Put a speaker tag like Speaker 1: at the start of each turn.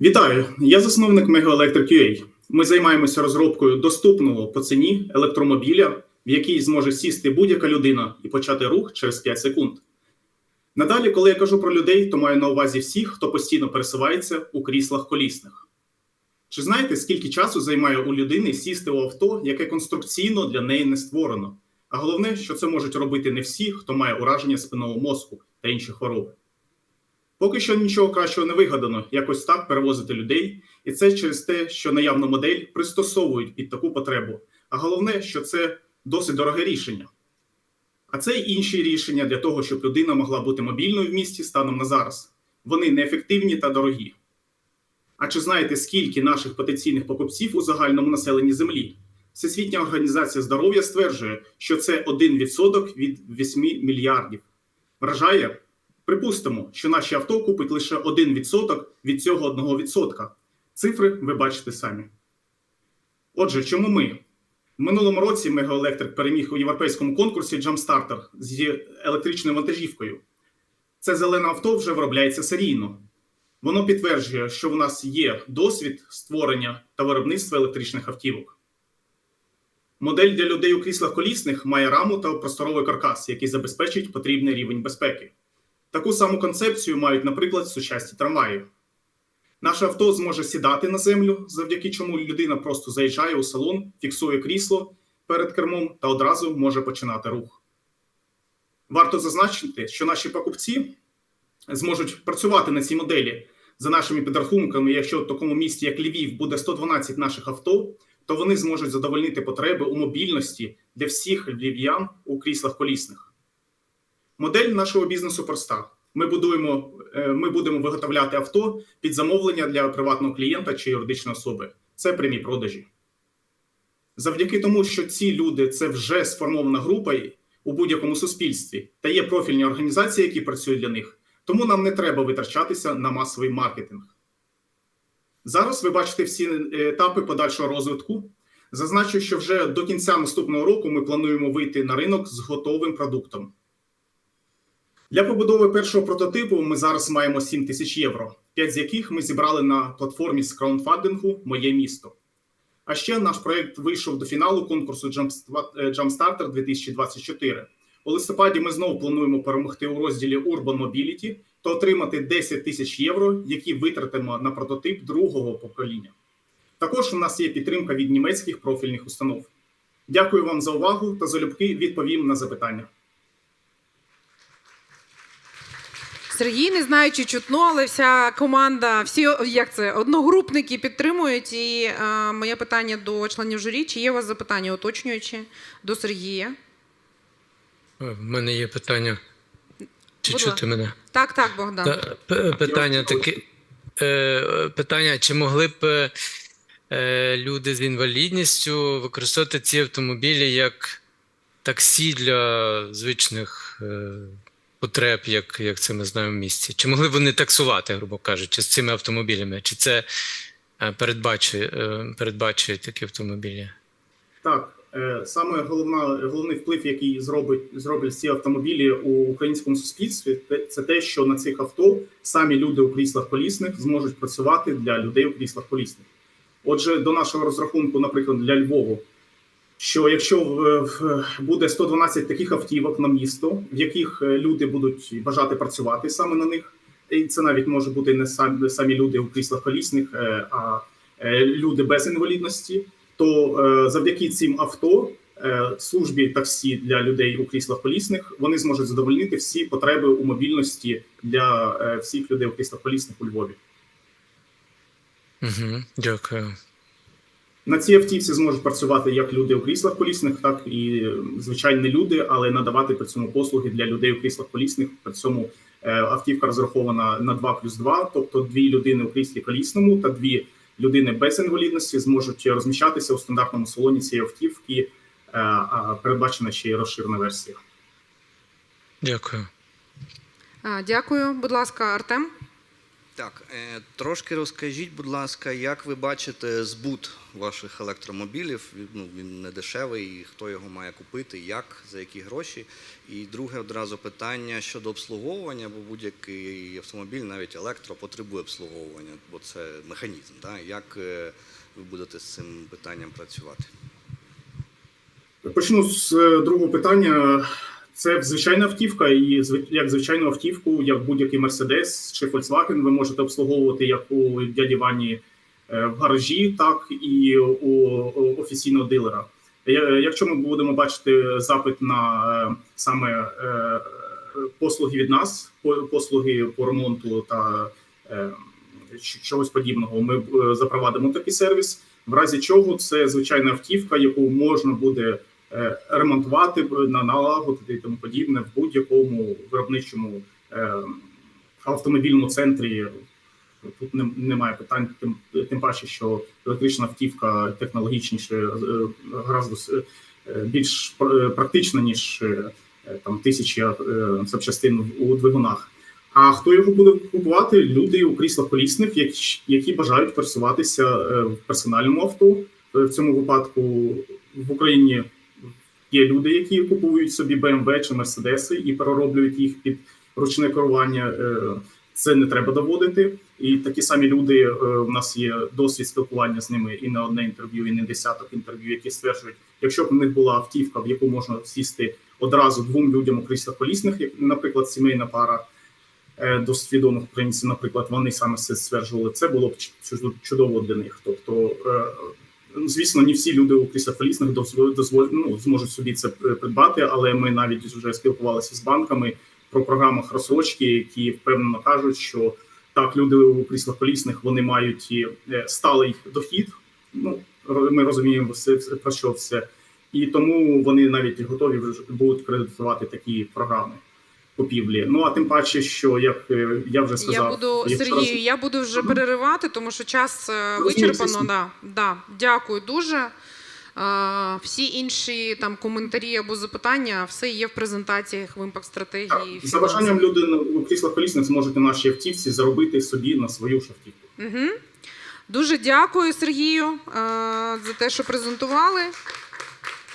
Speaker 1: Вітаю! Я засновник UA. Ми займаємося розробкою доступного по ціні електромобіля, в який зможе сісти будь-яка людина і почати рух через 5 секунд. Надалі, коли я кажу про людей, то маю на увазі всіх, хто постійно пересувається у кріслах колісних. Чи знаєте, скільки часу займає у людини сісти у авто, яке конструкційно для неї не створено? А головне, що це можуть робити не всі, хто має ураження спинного мозку та інші хвороби. Поки що нічого кращого не вигадано якось так перевозити людей, і це через те, що наявну модель пристосовують під таку потребу. А головне, що це досить дороге рішення. А це й інші рішення для того, щоб людина могла бути мобільною в місті станом на зараз. Вони неефективні та дорогі. А чи знаєте, скільки наших потенційних покупців у загальному населенні Землі? Всесвітня організація здоров'я стверджує, що це 1% від 8 мільярдів. Вражає? Припустимо, що наші авто купить лише 1% від цього 1%. Цифри ви бачите самі. Отже, чому ми? В минулому році Мегаелектрик переміг у європейському конкурсі Jumpstarter з електричною вантажівкою. Це зелене авто вже виробляється серійно. Воно підтверджує, що в нас є досвід створення та виробництва електричних автівок. Модель для людей у кріслах колісних має раму та просторовий каркас, який забезпечить потрібний рівень безпеки. Таку саму концепцію мають, наприклад, сучасні трамваї. Наше авто зможе сідати на землю, завдяки чому людина просто заїжджає у салон, фіксує крісло перед кермом та одразу може починати рух. Варто зазначити, що наші покупці зможуть працювати на цій моделі. За нашими підрахунками, якщо в такому місті, як Львів, буде 112 наших авто, то вони зможуть задовольнити потреби у мобільності для всіх львів'ян у кріслах колісних. Модель нашого бізнесу проста. Ми будуємо, е, ми будемо виготовляти авто під замовлення для приватного клієнта чи юридичної особи. Це прямі продажі. Завдяки тому, що ці люди це вже сформована група у будь-якому суспільстві та є профільні організації, які працюють для них. Тому нам не треба витрачатися на масовий маркетинг. Зараз ви бачите всі етапи подальшого розвитку. Зазначу, що вже до кінця наступного року ми плануємо вийти на ринок з готовим продуктом. Для побудови першого прототипу ми зараз маємо 7 тисяч євро, 5 з яких ми зібрали на платформі з краундфандингу Моє місто. А ще наш проект вийшов до фіналу конкурсу Jumpstarter 2024. У листопаді ми знову плануємо перемогти у розділі Urban Mobility та отримати 10 тисяч євро, які витратимо на прототип другого покоління. Також у нас є підтримка від німецьких профільних установ. Дякую вам за увагу та залюбки відповім на запитання.
Speaker 2: Сергій, не знаю, чи чутно, але вся команда, всі як це, одногрупники підтримують. І е, моє питання до членів журі: чи є у вас запитання уточнюючі до Сергія?
Speaker 3: Е, В мене є питання. Чи
Speaker 2: Будь
Speaker 3: чути мене?
Speaker 2: Так, так, Богдан.
Speaker 3: Та, питання таке. Е, питання: чи могли б е, люди з інвалідністю використовувати ці автомобілі як таксі для звичних е, потреб, як, як це ми знаємо в місті? Чи могли б вони таксувати, грубо кажучи, з цими автомобілями? Чи це е, передбачує, е, передбачує такі автомобілі?
Speaker 1: Так, е, саме головна, головний вплив, який зробить зроблять ці автомобілі у українському суспільстві, це те, що на цих авто самі люди у кріслах колісних зможуть працювати для людей у кріслах колісних. Отже, до нашого розрахунку, наприклад, для Львову, що якщо буде 112 таких автівок на місто, в яких е, люди будуть бажати працювати саме на них, і це навіть може бути не самі, люди у кріслах колісних, е, а е, люди без інвалідності, то завдяки цим авто службі таксі для людей у кріслах колісних вони зможуть задовольнити всі потреби у мобільності для всіх людей у кріслах колісних у Львові.
Speaker 3: Угу, дякую.
Speaker 1: На цій автівці зможуть працювати як люди у кріслах колісних, так і звичайні люди, але надавати при цьому послуги для людей у кріслах колісних. При цьому е, автівка розрахована на 2 плюс 2, тобто дві людини у кріслі колісному та дві людини без інвалідності зможуть розміщатися у стандартному салоні цієї автівки. е, А передбачена ще й розширена версія.
Speaker 3: Дякую.
Speaker 2: Дякую, будь ласка, Артем.
Speaker 4: Так, е, трошки розкажіть, будь ласка, як ви бачите збут ваших електромобілів? Ну, він не дешевий, хто його має купити, як, за які гроші? І друге одразу питання щодо обслуговування, бо будь-який автомобіль, навіть електро, потребує обслуговування, бо це механізм. Да? Як е, ви будете з цим питанням працювати?
Speaker 1: Почну з е, другого питання. Це звичайна автівка, і як звичайну автівку, як будь-який Мерседес чи Volkswagen, ви можете обслуговувати як у дяді Вані е, в гаражі, так і у офіційного дилера. Якщо ми будемо бачити запит на е, саме е, послуги від нас, по- послуги по ремонту та чогось подібного, ми запровадимо такий сервіс. В разі чого це звичайна автівка, яку можна буде ремонтувати, б- на- налагодити і тому подібне в будь-якому виробничому е, автомобільному центрі. Тут немає питань, тим, тим паче, що електрична автівка технологічніше е, гораздо е, більш пр- практична, ніж е, там тисячі е, запчастин у двигунах. А хто його буде купувати? Люди у кріслах колісних, які, бажають пересуватися е, в персональному авто. Е, В цьому випадку в Україні є люди, які купують собі BMW чи Мерседеси і перероблюють їх під ручне керування. Е, Це не треба доводити. І такі самі люди е, у нас є досвід спілкування з ними і не одне інтерв'ю, і не десяток інтерв'ю, які стверджують, якщо б у них була автівка, в яку можна сісти одразу двом людям у кріслах колісних, як, наприклад, сімейна пара е, досить відомих українців, наприклад, вони саме це стверджували. Це було б чудово для них. Тобто, звісно, не всі люди у кріслах колісних дозволь, ну, зможуть собі це придбати, але ми навіть вже спілкувалися з банками про програмах розсрочки, які впевнено кажуть, що так, люди у кріслах вони мають е, сталий дохід. Ну ми розуміємо все про що все, і тому вони навіть готові будуть кредитувати такі програми купівлі. Ну а тим паче, що як е, я вже сказав,
Speaker 2: Я буду
Speaker 1: якщо
Speaker 2: Сергію, я буду вже переривати, тому що час е, вичерпано. Да, да. Дякую дуже. Всі інші там коментарі або запитання, все є в презентаціях в імпакт стратегії.
Speaker 1: За бажанням люди у кріслах колісних зможете наші автівці заробити собі на свою ж.
Speaker 2: Угу. Дуже дякую, Сергію, е, за те, що презентували.